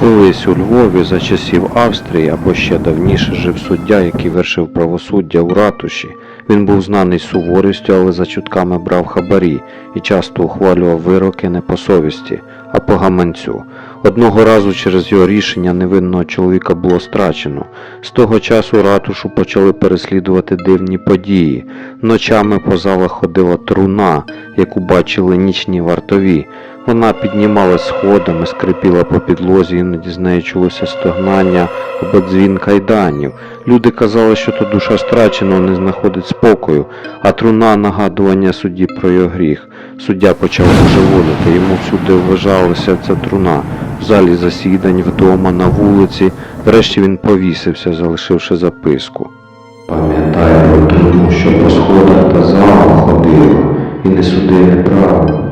Колись у Львові за часів Австрії або ще давніше жив суддя, який вершив правосуддя у ратуші. Він був знаний суворістю, але за чутками брав хабарі і часто ухвалював вироки не по совісті, а по гаманцю. Одного разу через його рішення невинного чоловіка було страчено. З того часу ратушу почали переслідувати дивні події. Ночами по залах ходила труна, яку бачили нічні вартові. Вона піднімалась сходами, скрипіла по підлозі, іноді з неї чулося стогнання або дзвін кайданів. Люди казали, що то душа страченого не знаходить спокою, а труна нагадування судді про його гріх. Суддя почав божеволіти, йому всюди вважалася ця труна. В залі засідань, вдома, на вулиці. Врешті він повісився, залишивши записку. Пам'ятай про труну, що по сходах та залах ходила, і не суди неправильно.